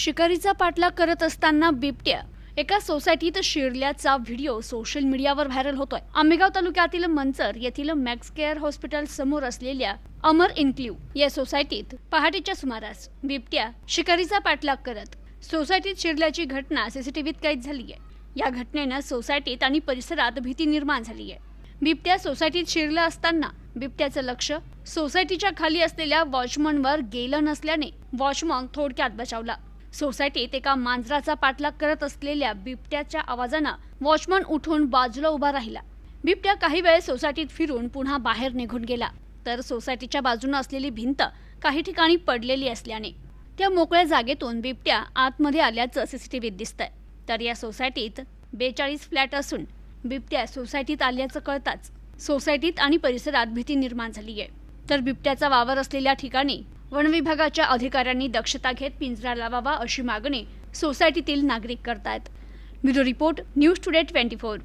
शिकारीचा पाठलाग करत असताना बिबट्या एका सोसायटीत शिरल्याचा व्हिडिओ सोशल मीडियावर व्हायरल होतोय. आंबेगाव तालुक्यातील मंचर येथील मॅक्स केअर हॉस्पिटल समोर असलेल्या अमर इन्क्ल्यू या सोसायटीत पहाटेच्या सुमारास बिबट्या शिकारीचा पाठलाग करत सोसायटीत शिरल्याची घटना सीसीटीव्हीत कैद झाली आहे. या घटनेनं सोसायटीत आणि परिसरात भीती निर्माण झाली आहे. बिबट्या सोसायटीत शिरला असताना बिबट्याचं लक्ष सोसायटीच्या खाली असलेल्या वॉचमनवर गेलं नसल्याने वॉचमन थोडक्यात बचावला. सोसायटीत एका मांजराचा पाठलाग करत असलेल्या बिबट्याच्या आवाजानं वॉचमन उठून बाजूला उभा राहिला. बिबट्या काही वेळ सोसायटीत फिरून पुन्हा बाहेर निघून गेला. तर सोसायटीच्या बाजूनं असलेली भिंत काही ठिकाणी पडलेली असल्याने त्या मोकळ्या जागेतून बिबट्या आतमध्ये आल्याचं सीसीटीव्हीत दिसतंय. तर या सोसायटीत बेचाळीस फ्लॅट असून बिबट्या सोसायटीत आल्याचं कळताच सोसायटीत आणि परिसरात भीती निर्माण झाली आहे तर बिबट्याचा वावर असलेल्या ठिकाणी वनविभागाच्या अधिकाऱ्यांनी दक्षता घेत पिंजरा लावावा अशी मागणी सोसायटीतील नागरिक करतायत. Bureau report news today twenty four.